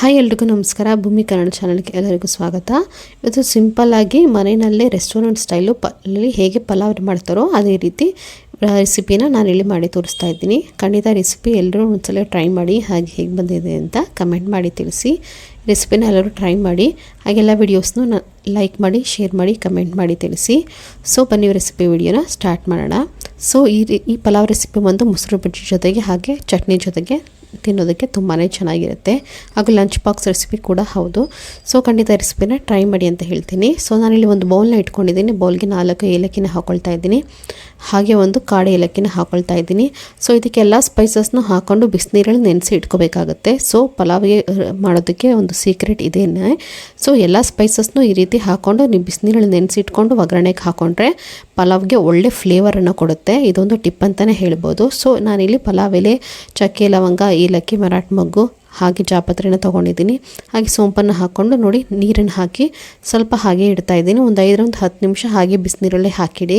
Hi ಎಲ್ರಿಗೂ ನಮಸ್ಕಾರ. ಭೂಮಿ ಕನ್ನಡ ಚಾನಲ್ಗೆ ಎಲ್ಲರಿಗೂ ಸ್ವಾಗತ. ಇವತ್ತು ಸಿಂಪಲ್ಲಾಗಿ ಮನೆಯಲ್ಲೇ ರೆಸ್ಟೋರೆಂಟ್ ಸ್ಟೈಲು ಪಲ್ಲಿ ಹೇಗೆ ಪಲಾವ್ ಮಾಡ್ತಾರೋ ಅದೇ ರೀತಿ ರೆಸಿಪಿನ ನಾನು ಇಲ್ಲಿ ಮಾಡಿ ತೋರಿಸ್ತಾ ಇದ್ದೀನಿ. ಖಂಡಿತ ರೆಸಿಪಿ ಎಲ್ಲರೂ ಒಂದ್ಸಲ ಟ್ರೈ ಮಾಡಿ, ಹಾಗೆ ಹೇಗೆ ಬಂದಿದೆ ಅಂತ ಕಮೆಂಟ್ ಮಾಡಿ ತಿಳಿಸಿ. ರೆಸಿಪಿನ ಎಲ್ಲರೂ ಟ್ರೈ ಮಾಡಿ ಹಾಗೆಲ್ಲ ವೀಡಿಯೋಸ್ನು ಲೈಕ್ ಮಾಡಿ, ಶೇರ್ ಮಾಡಿ, ಕಮೆಂಟ್ ಮಾಡಿ ತಿಳಿಸಿ. ಸೊ, ಬನ್ನಿ ರೆಸಿಪಿ ವಿಡಿಯೋನ ಸ್ಟಾರ್ಟ್ ಮಾಡೋಣ. ಸೊ, ಈ ಈ ಪಲಾವ್ ರೆಸಿಪಿ ಒಂದು ಮೊಸರು ಬಜ್ಜಿ ಜೊತೆಗೆ ಹಾಗೆ ಚಟ್ನಿ ಜೊತೆಗೆ ತಿನ್ನೋದಕ್ಕೆ ತುಂಬಾ ಚೆನ್ನಾಗಿರುತ್ತೆ. ಹಾಗೂ ಲಂಚ್ ಬಾಕ್ಸ್ ರೆಸಿಪಿ ಕೂಡ ಹೌದು. ಸೊ ಖಂಡಿತ ರೆಸಿಪಿನ ಟ್ರೈ ಮಾಡಿ ಅಂತ ಹೇಳ್ತೀನಿ. ಸೊ ನಾನಿಲ್ಲಿ ಒಂದು ಬೌಲ್ನ ಇಟ್ಕೊಂಡಿದ್ದೀನಿ. ಬೌಲ್ಗೆ ನಾಲ್ಕು ಏಲಕ್ಕಿನ ಹಾಕೊಳ್ತಾ ಇದ್ದೀನಿ. ಹಾಗೆ ಒಂದು ಕಾಡು ಏಲಕ್ಕಿನ ಹಾಕೊಳ್ತಾ ಇದ್ದೀನಿ. ಸೊ ಇದಕ್ಕೆಲ್ಲ ಸ್ಪೈಸಸ್ನ ಹಾಕೊಂಡು ಬಿಸಿನೀರಲ್ಲಿ ನೆನೆಸಿ ಇಟ್ಕೋಬೇಕಾಗುತ್ತೆ. ಸೊ ಪಲಾವ್ಗೆ ಮಾಡೋದಕ್ಕೆ ಒಂದು ಸೀಕ್ರೆಟ್ ಇದೇನೆ ಸೊ ಎಲ್ಲ ಸ್ಪೈಸಸ್ನು ಈ ರೀತಿ ಹಾಕ್ಕೊಂಡು ನೀವು ಬಿಸಿನೀರಲ್ಲಿ ನೆನೆಸಿ ಇಟ್ಕೊಂಡು ಒಗ್ಗರಣೆಗೆ ಹಾಕೊಂಡ್ರೆ ಪಲಾವ್ಗೆ ಒಳ್ಳೆ ಫ್ಲೇವರನ್ನು ಕೊಡುತ್ತೆ. ಇದೊಂದು ಟಿಪ್ ಅಂತಲೇ ಹೇಳ್ಬೋದು. ಸೊ ನಾನಿಲ್ಲಿ ಪಲಾವ್ ಎಲೆ, ಚಕ್ಕೆ, ಲವಂಗ, ಏಲಕ್ಕಿ, ಮರಾಠ್, ಮೊಗ್ಗು ಹಾಗೆ ಜಾಪತ್ರೆನ ತೊಗೊಂಡಿದ್ದೀನಿ. ಹಾಗೆ ಸೋಂಪನ್ನು ಹಾಕ್ಕೊಂಡು ನೋಡಿ, ನೀರನ್ನು ಹಾಕಿ ಸ್ವಲ್ಪ ಹಾಗೆ ಇಡ್ತಾ ಇದ್ದೀನಿ. ಒಂದು ಐದರಿಂದ ಹತ್ತು ನಿಮಿಷ ಹಾಗೆ ಬಿಸಿನೀರಲ್ಲೇ ಹಾಕಿಡಿ.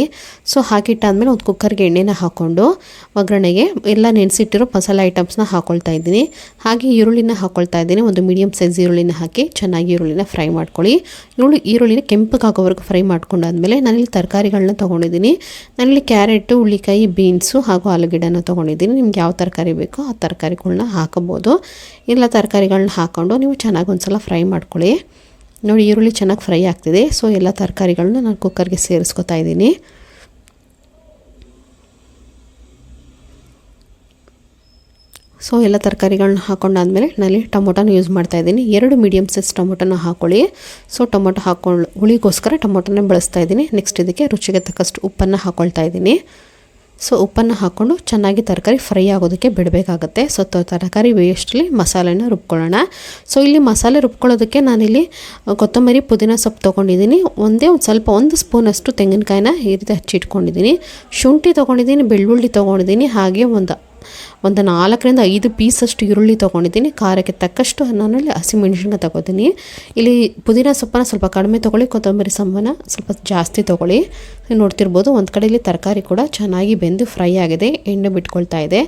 ಸೊ ಹಾಕಿಟ್ಟಾದ್ಮೇಲೆ ಒಂದು ಕುಕ್ಕರ್ಗೆ ಎಣ್ಣೆನ ಹಾಕ್ಕೊಂಡು ಒಗ್ಗರಣೆಗೆ ಎಲ್ಲ ನೆನೆಸಿಟ್ಟಿರೋ ಮಸಾಲೆ ಐಟಮ್ಸ್ನ ಹಾಕ್ಕೊಳ್ತಾ ಇದ್ದೀನಿ. ಹಾಗೆ ಈರುಳ್ಳಿನ ಹಾಕ್ಕೊಳ್ತಾ ಇದ್ದೀನಿ. ಒಂದು ಮೀಡಿಯಮ್ ಸೈಜ್ ಈರುಳ್ಳಿನ ಹಾಕಿ ಚೆನ್ನಾಗಿ ಈರುಳ್ಳಿನ ಫ್ರೈ ಮಾಡ್ಕೊಳ್ಳಿ. ಈರುಳ್ಳಿ, ಈರುಳ್ಳಿನ ಕೆಂಪಗಾಗೋವರೆಗೂ ಫ್ರೈ ಮಾಡ್ಕೊಂಡಾದ್ಮೇಲೆ ನಾನಿಲ್ಲಿ ತರಕಾರಿಗಳನ್ನ ತೊಗೊಂಡಿದ್ದೀನಿ. ನಾನಿಲ್ಲಿ ಕ್ಯಾರೆಟು ಹುಳ್ಳಿಕಾಯಿ ಬೀನ್ಸು ಹಾಗೂ ಆಲೂಗಿಡನ ತೊಗೊಂಡಿದ್ದೀನಿ. ನಿಮ್ಗೆ ಯಾವ ತರಕಾರಿ ಬೇಕೋ ಆ ತರಕಾರಿಗಳನ್ನ ಹಾಕೋಬೋದು. ಇಲ್ಲ ತರಕಾರಿಗಳನ್ನ ಹಾಕ್ಕೊಂಡು ನೀವು ಚೆನ್ನಾಗಿ ಒಂದ್ಸಲ ಫ್ರೈ ಮಾಡ್ಕೊಳ್ಳಿ. ನೋಡಿ, ಈರುಳ್ಳಿ ಚೆನ್ನಾಗಿ ಫ್ರೈ ಆಗ್ತಿದೆ. ಸೊ ಎಲ್ಲ ತರಕಾರಿಗಳನ್ನ ನಾನು ಕುಕ್ಕರ್ಗೆ ಸೇರಿಸ್ಕೊತಾ ಇದ್ದೀನಿ. ಸೊ ಎಲ್ಲ ತರಕಾರಿಗಳನ್ನ ಹಾಕೊಂಡಾದ್ಮೇಲೆ ನಾನು ಟೊಮೊಟೊನ ಯೂಸ್ ಮಾಡ್ತಾ ಇದ್ದೀನಿ. ಎರಡು ಮೀಡಿಯಮ್ ಸೈಜ್ ಟೊಮೊಟೊನ ಹಾಕೊಳ್ಳಿ. ಸೊ ಟೊಮೊಟೊ ಹಾಕೊಂಡು ಹುಳಿಗೋಸ್ಕರ ಟೊಮೊಟೊನ ಬಳಸ್ತಾ ಇದ್ದೀನಿ. ನೆಕ್ಸ್ಟ್ ಇದಕ್ಕೆ ರುಚಿಗೆ ತಕ್ಕಷ್ಟು ಉಪ್ಪನ್ನು ಹಾಕ್ಕೊಳ್ತಾ ಇದ್ದೀನಿ. ಸೊ ಉಪ್ಪನ್ನು ಹಾಕ್ಕೊಂಡು ಚೆನ್ನಾಗಿ ತರಕಾರಿ ಫ್ರೈ ಆಗೋದಕ್ಕೆ ಬಿಡಬೇಕಾಗತ್ತೆ. ಸೊ ತರಕಾರಿ ವೇಸ್ಟಲ್ಲಿ ಮಸಾಲೆನ ರುಬ್ಕೊಳ್ಳೋಣ. ಸೊ ಇಲ್ಲಿ ಮಸಾಲೆ ರುಬ್ಕೊಳ್ಳೋದಕ್ಕೆ ನಾನಿಲ್ಲಿ ಕೊತ್ತಂಬರಿ, ಪುದೀನ ಸೊಪ್ಪು ತೊಗೊಂಡಿದ್ದೀನಿ. ಒಂದೇ ಒಂದು ಸ್ವಲ್ಪ, ಒಂದು ಸ್ಪೂನಷ್ಟು ತೆಂಗಿನಕಾಯಿನ ಈ ರೀತಿ ಹಚ್ಚಿಟ್ಕೊಂಡಿದ್ದೀನಿ. ಶುಂಠಿ ತೊಗೊಂಡಿದ್ದೀನಿ, ಬೆಳ್ಳುಳ್ಳಿ ತೊಗೊಂಡಿದ್ದೀನಿ, ಹಾಗೆ ಒಂದು ಒಂದು ನಾಲ್ಕರಿಂದ ಐದು ಪೀಸಷ್ಟು ಈರುಳ್ಳಿ ತೊಗೊಂಡಿದ್ದೀನಿ. ಖಾರಕ್ಕೆ ತಕ್ಕಷ್ಟು ನಾನಲ್ಲಿ ಹಸಿಮೆಣಸಿನ್ಕಾಯಿ ತೊಗೋತೀನಿ. ಇಲ್ಲಿ ಪುದೀನ ಸೊಪ್ಪನ್ನ ಸ್ವಲ್ಪ ಕಡಿಮೆ ತೊಗೊಳ್ಳಿ, ಕೊತ್ತಂಬರಿ ಸೊಪ್ಪನ್ನ ಸ್ವಲ್ಪ ಜಾಸ್ತಿ ತೊಗೊಳ್ಳಿ. ನೋಡ್ತಿರ್ಬೋದು, ಒಂದು ಕಡೆಯಲ್ಲಿ ತರಕಾರಿ ಕೂಡ ಚೆನ್ನಾಗಿ ಬೆಂದು ಫ್ರೈ ಆಗಿದೆ, ಎಣ್ಣೆ ಬಿಟ್ಕೊಳ್ತಾ ಇದೆ.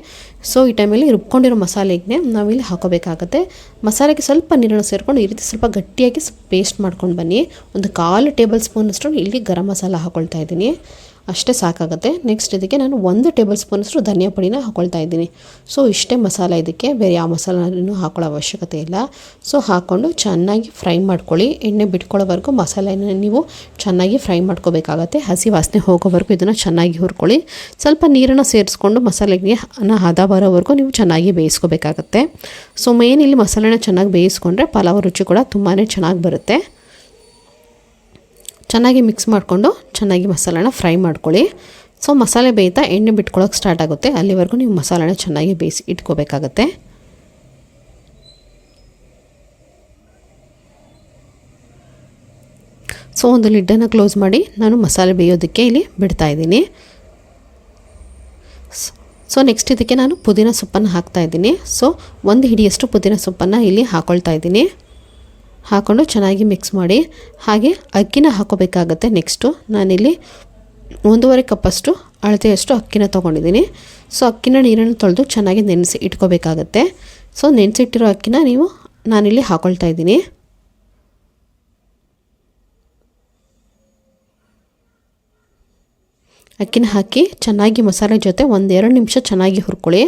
ಸೊ ಈ ಟೈಮಲ್ಲಿ ರುಬ್ಕೊಂಡಿರೋ ಮಸಾಲೆಗೆ ನಾವಿಲ್ಲಿ ಹಾಕೋಬೇಕಾಗತ್ತೆ. ಮಸಾಲೆಗೆ ಸ್ವಲ್ಪ ನೀರನ್ನು ಸೇರಿಕೊಂಡು ಈ ರೀತಿ ಸ್ವಲ್ಪ ಗಟ್ಟಿಯಾಗಿ ಪೇಸ್ಟ್ ಮಾಡ್ಕೊಂಡು ಬನ್ನಿ. ಒಂದು ಕಾಲು ಟೇಬಲ್ ಸ್ಪೂನಷ್ಟು ಇಲ್ಲಿ ಗರಂ ಮಸಾಲ ಹಾಕೊಳ್ತಾ ಇದ್ದೀನಿ. ಅಷ್ಟೇ ಸಾಕಾಗುತ್ತೆ. ನೆಕ್ಸ್ಟ್ ಇದಕ್ಕೆ ನಾನು ಒಂದು ಟೇಬಲ್ ಸ್ಪೂನಷ್ಟು ಧನಿಯಾ ಪುಡಿನ ಹಾಕೊಳ್ತಾ ಇದ್ದೀನಿ. ಸೊ ಇಷ್ಟೇ ಮಸಾಲ ಇದಕ್ಕೆ, ಬೇರೆ ಯಾವ ಮಸಾಲೂ ಹಾಕೊಳ್ಳೋ ಅವಶ್ಯಕತೆ ಇಲ್ಲ. ಸೊ ಹಾಕ್ಕೊಂಡು ಚೆನ್ನಾಗಿ ಫ್ರೈ ಮಾಡ್ಕೊಳ್ಳಿ. ಎಣ್ಣೆ ಬಿಟ್ಕೊಳ್ಳೋವರೆಗೂ ಮಸಾಲೆನ ನೀವು ಚೆನ್ನಾಗಿ ಫ್ರೈ ಮಾಡ್ಕೋಬೇಕಾಗತ್ತೆ. ಹಸಿ ವಾಸನೆ ಹೋಗೋವರೆಗೂ ಇದನ್ನು ಚೆನ್ನಾಗಿ ಹುರ್ಕೊಳ್ಳಿ. ಸ್ವಲ್ಪ ನೀರನ್ನು ಸೇರಿಸ್ಕೊಂಡು ಮಸಾಲೆಗೆ ಅನ್ನ ಹದ ಬರೋವರೆಗೂ ನೀವು ಚೆನ್ನಾಗಿ ಬೇಯಿಸ್ಕೋಬೇಕಾಗತ್ತೆ. ಸೊ ಮೇನ್ ಇಲ್ಲಿ ಮಸಾಲೆನ ಚೆನ್ನಾಗಿ ಬೇಯಿಸ್ಕೊಂಡ್ರೆ ಪಲಾವ್ ರುಚಿ ಕೂಡ ತುಂಬಾ ಚೆನ್ನಾಗಿ ಬರುತ್ತೆ. ಚೆನ್ನಾಗಿ ಮಿಕ್ಸ್ ಮಾಡಿಕೊಂಡು ಚೆನ್ನಾಗಿ ಮಸಾಲೆನ ಫ್ರೈ ಮಾಡ್ಕೊಳ್ಳಿ. ಸೊ ಮಸಾಲೆ ಬೇಯ್ತಾ ಎಣ್ಣೆ ಬಿಟ್ಕೊಳ್ಳೋಕೆ ಸ್ಟಾರ್ಟ್ ಆಗುತ್ತೆ. ಅಲ್ಲಿವರೆಗೂ ನೀವು ಮಸಾಲೆನ ಚೆನ್ನಾಗಿ ಬೇಯಿಸಿ ಇಟ್ಕೋಬೇಕಾಗತ್ತೆ. ಸೊ ಒಂದು ಲಿಡ್ಡನ್ನು ಕ್ಲೋಸ್ ಮಾಡಿ ನಾನು ಮಸಾಲೆ ಬೇಯೋದಕ್ಕೆ ಇಲ್ಲಿ ಬಿಡ್ತಾ ಇದ್ದೀನಿ. ಸೊ ನೆಕ್ಸ್ಟ್ ಇದಕ್ಕೆ ನಾನು ಪುದೀನ ಸೊಪ್ಪನ್ನು ಹಾಕ್ತಾ ಇದ್ದೀನಿ. ಸೊ ಒಂದು ಹಿಡಿಯಷ್ಟು ಪುದೀನ ಸೊಪ್ಪನ್ನು ಇಲ್ಲಿ ಹಾಕ್ಕೊಳ್ತಾ ಇದ್ದೀನಿ. ಹಾಕ್ಕೊಂಡು ಚೆನ್ನಾಗಿ ಮಿಕ್ಸ್ ಮಾಡಿ, ಹಾಗೆ ಅಕ್ಕಿನ ಹಾಕೋಬೇಕಾಗತ್ತೆ ನೆಕ್ಸ್ಟು ನಾನಿಲ್ಲಿ ಒಂದೂವರೆ ಕಪ್ಪಷ್ಟು ಅಳತೆಯಷ್ಟು ಅಕ್ಕಿನ ತೊಗೊಂಡಿದ್ದೀನಿ. ಸೊ ಅಕ್ಕಿನ ನೀರನ್ನು ತೊಳೆದು ಚೆನ್ನಾಗಿ ನೆನೆಸಿ ಇಟ್ಕೋಬೇಕಾಗತ್ತೆ. ಸೊ ನೆನೆಸಿಟ್ಟಿರೋ ಅಕ್ಕಿನ ನೀವು ನಾನಿಲ್ಲಿ ಹಾಕೊಳ್ತಾ ಇದ್ದೀನಿ. ಅಕ್ಕಿನ ಹಾಕಿ ಚೆನ್ನಾಗಿ ಮಸಾಲೆ ಜೊತೆ ಒಂದೆರಡು ನಿಮಿಷ ಚೆನ್ನಾಗಿ ಹುರ್ಕೊಳ್ಳಿ.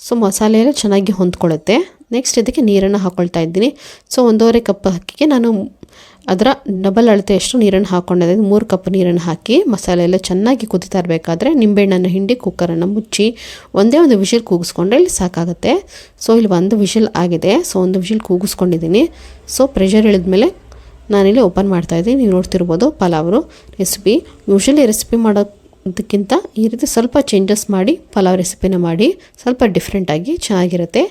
ಸೊ ಮಸಾಲೆ ಎಲ್ಲ ಚೆನ್ನಾಗಿ ಹೊಂದ್ಕೊಳ್ಳುತ್ತೆ. ನೆಕ್ಸ್ಟ್ ಇದಕ್ಕೆ ನೀರನ್ನು ಹಾಕ್ಕೊಳ್ತಾ ಇದ್ದೀನಿ. ಸೊ ಒಂದೂವರೆ ಕಪ್ ಅಕ್ಕಿಗೆ ನಾನು ಅದರ ಡಬಲ್ ಅಳತೆಯಷ್ಟು ನೀರನ್ನು ಹಾಕ್ಕೊಂಡಿದ್ದೀನಿ ಮೂರು ಕಪ್ ನೀರನ್ನು ಹಾಕಿ ಮಸಾಲೆ ಎಲ್ಲ ಚೆನ್ನಾಗಿ ಕುದಿತಾ ಇರಬೇಕಾದ್ರೆ ನಿಂಬೆಹಣ್ಣನ್ನು ಹಿಂಡಿ, ಕುಕ್ಕರನ್ನು ಮುಚ್ಚಿ ಒಂದೇ ಒಂದು ವಿಷಲ್ ಕೂಗಿಸ್ಕೊಂಡ್ರೆ ಇಲ್ಲಿ ಸಾಕಾಗುತ್ತೆ. ಸೊ ಇಲ್ಲಿ ಒಂದು ವಿಷಲ್ ಆಗಿದೆ. ಸೊ ಒಂದು ವಿಷಲ್ ಕೂಗಿಸ್ಕೊಂಡಿದ್ದೀನಿ. ಸೊ ಪ್ರೆಷರ್ ಇಳಿದ್ಮೇಲೆ ನಾನಿಲ್ಲಿ ಓಪನ್ ಮಾಡ್ತಾ ಇದ್ದೀನಿ. ನೀವು ನೋಡ್ತಿರ್ಬೋದು ಪಲಾವ್ರು ರೆಸಿಪಿ ಯೂಶಲಿ ರೆಸಿಪಿ ಮಾಡೋದಕ್ಕಿಂತ ಈ ರೀತಿ ಸ್ವಲ್ಪ ಚೇಂಜಸ್ ಮಾಡಿ ಪಲಾವ್ ರೆಸಿಪಿನ ಮಾಡಿ ಸ್ವಲ್ಪ ಡಿಫ್ರೆಂಟಾಗಿ ಚೆನ್ನಾಗಿರುತ್ತೆ.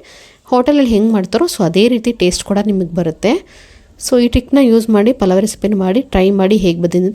ಹೋಟೆಲಲ್ಲಿ ಹೆಂಗೆ ಮಾಡ್ತಾರೋ ಸೊ ಅದೇ ರೀತಿ ಟೇಸ್ಟ್ ಕೂಡ ನಿಮಗೆ ಬರುತ್ತೆ. ಸೊ ಈ ಟ್ರಿಕ್ನ ಯೂಸ್ ಮಾಡಿ, ಪಲಾವ್ ರೆಸಿಪಿನ ಮಾಡಿ ಟ್ರೈ ಮಾಡಿ ಹೇಗೆ ಬಂದಿದೆ